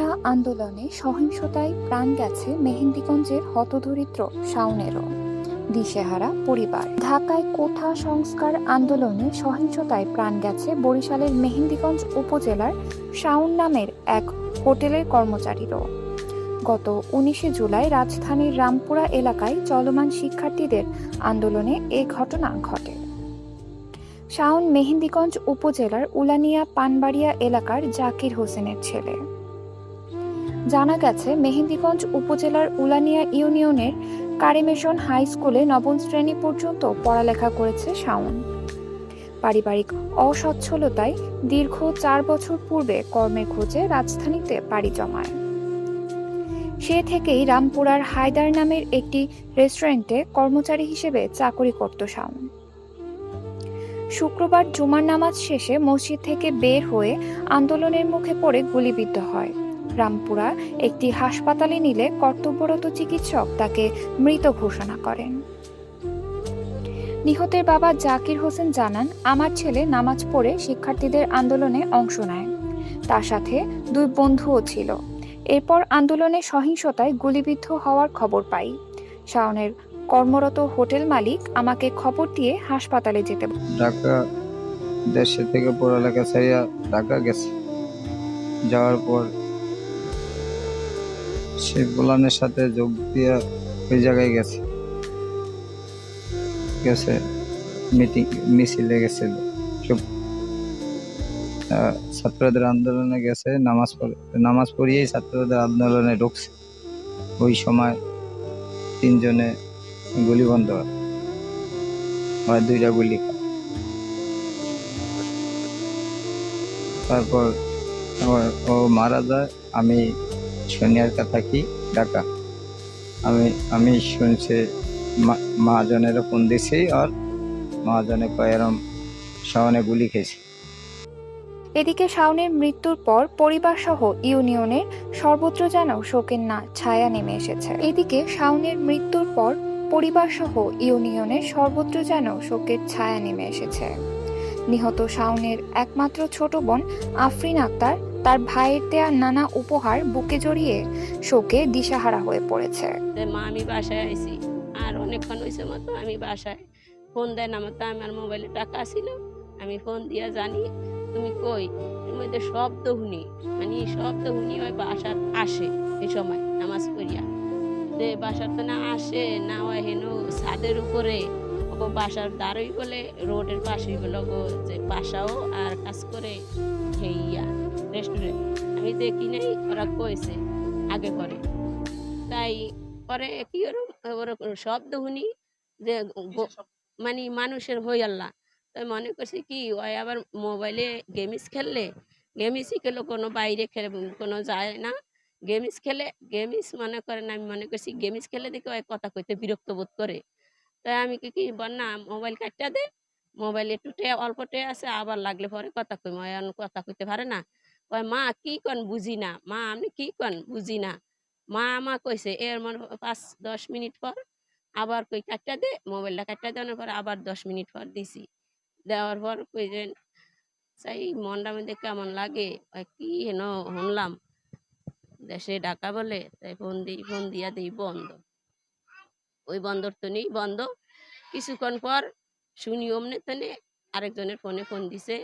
কোটা আন্দোলনে সহিংসতায় প্রাণ গেছে মেহেন্দিগঞ্জের হতদরিদ্র শাওনেরও। দিশেহারা পরিবার। ঢাকায় কোঠা সংস্কার আন্দোলনে সহিংসতায় প্রাণ গেছে বরিশালের মেহেন্দিগঞ্জ উপজেলার শাওন নামের এক হোটেলের কর্মচারীরও। গত উনিশে জুলাই রাজধানীর রামপুরা এলাকায় চলমান শিক্ষার্থীদের আন্দোলনে এ ঘটনা ঘটে। শাওন মেহেন্দিগঞ্জ উপজেলার উলানিয়া পানবাড়িয়া এলাকার জাকির হোসেনের ছেলে। জানা গেছে, মেহেন্দিগঞ্জ উপজেলার উলানিয়া ইউনিয়নের কারিমেশন হাই স্কুলে নবম শ্রেণি পর্যন্ত পড়ালেখা করেছে শাওন। পারিবারিক অসচ্ছলতায় দীর্ঘ চার বছর পূর্বে কর্মের খোঁজে রাজধানীতে পাড়ি জমায়। সে থেকেই রামপুরার হায়দার নামের একটি রেস্টুরেন্টে কর্মচারী হিসেবে চাকরি করত শাওন। শুক্রবার জুমার নামাজ শেষে মসজিদ থেকে বের হয়ে আন্দোলনের মুখে পড়ে গুলিবিদ্ধ হয়। রামপুরা একটি হাসপাতালে নিলে কর্তব্যরত চিকিৎসক তাকে মৃত ঘোষণা করেন। নিহতের বাবা জাকির হোসেন জানান, আমার ছেলে নামাজ পড়ে শিক্ষার্থীদের আন্দোলনে অংশ নেয়। তার সাথে দুই বন্ধুও ছিল। এরপর আন্দোলনে সহিংসতায় গুলিবিদ্ধ হওয়ার খবর পাই। শাওনের কর্মরত হোটেল মালিক আমাকে খবর দিয়ে হাসপাতালে যেতে ঢাকা দেশে থেকে পড়ালেখা ছাড়িয়া ঢাকা গেছে। যাওয়ার পর সে গোলানের সাথে যোগ দিয়া ওই জায়গায় গেছে। গেছে মিটিং মিছিলে গেছিল সব ছাত্রদের আন্দোলনে গেছে, নামাজ নামাজ পড়িয়েই ছাত্রদের আন্দোলনে ঢুকছে। ওই সময় তিনজনে গুলি বন্ধ হয়। দুইটা গুলি। তারপর ও মারা যায়, আমি সোনিয়ারকা থাকি ঢাকা আমি আমি শুনছি মহাজনের ফোন দিছি আর মহাজনে কয় এরম সামনে গুলি খেয়েছে। এদিকে শাওনের মৃত্যুর পর পরিবার সহ ইউনিয়নের সর্বত্র যেন শোকের না, ছায়া নেমে এসেছে। এদিকে শাওনের মৃত্যুর পর পরিবার সহ ইউনিয়নের সর্বত্র যেন শোকের ছায়া নেমে এসেছে। নিহত শাওনের একমাত্র ছোট বোন আফরিন আক্তার তার ভাইয়ের দেয়া নানা উপহার বুকে জড়িয়ে শোকে দিশাহারা হয়ে পড়েছে। মা, আমি বাসায় আইছি। আর অনেকক্ষণ হয়েছে মতো আমি বাসায়। ফোন দেয় না মতো আমার মোবাইলে টাকা ছিল। আমি ফোন দিয়া জানি, তুমি কই? এর মধ্যে শব্দ শুনি। মানে শব্দ শুনি ওই বাসার আসে এই সময় নামাজ পড়িয়া। যে বাসার তো না আসে, না হয় হেন ছাদের উপরে। ওগো বাসার দ্বারই বলে রোডের পাশেই বলে ওগো যে বাসাও আর কাজ করে হেইয়া রেস্টুরেন্ট আমি দেখি নাই, ওরা কয়েছে আগে করে। তাই পরে কি ওরকম শব্দ শুনি যে মানে মানুষের হই আল্লাহ। তাই মনে করছি কি, ওই আবার মোবাইলে গেমস খেললে, গেমসই খেলো কোনো বাইরে খেলে, কোনো যায় না। গেমস খেলে, গেমস মনে করেন আমি মনে করছি গেমস খেলে দেখে ওই কথা কইতে বিরক্ত বোধ করে। তাই আমি কি কি না, মোবাইল কাটটা দে, মোবাইল একটু টে, অল্প টে আছে, আবার লাগলে পরে কথা কই এখন কথা কইতে পারে না। কয়, মা, কি কন, বুঝি না। মা, আমি কি কন, বুঝি না। মা আমা কইছে, এর মনে পাঁচ, দশ মিনিট পর আবার কই কাটটা দে, মোবাইলটা কাটটা দেওয়ার পর আবার দশ মিনিট পর দিছি। দেওয়ার পর কই যে সেই মনটা মধ্যে কেমন লাগে? কি হেন, শুনলাম। দেশে ডাকা বলে, তাই ফোন দিই ফোন দিয়া দিই বন্ধ। ওই বন্দর তো নেই বন্ধ। কিছুক্ষণ পর শুনি অমনে তনে আরেকজনের ফোনে ফোন দিছে।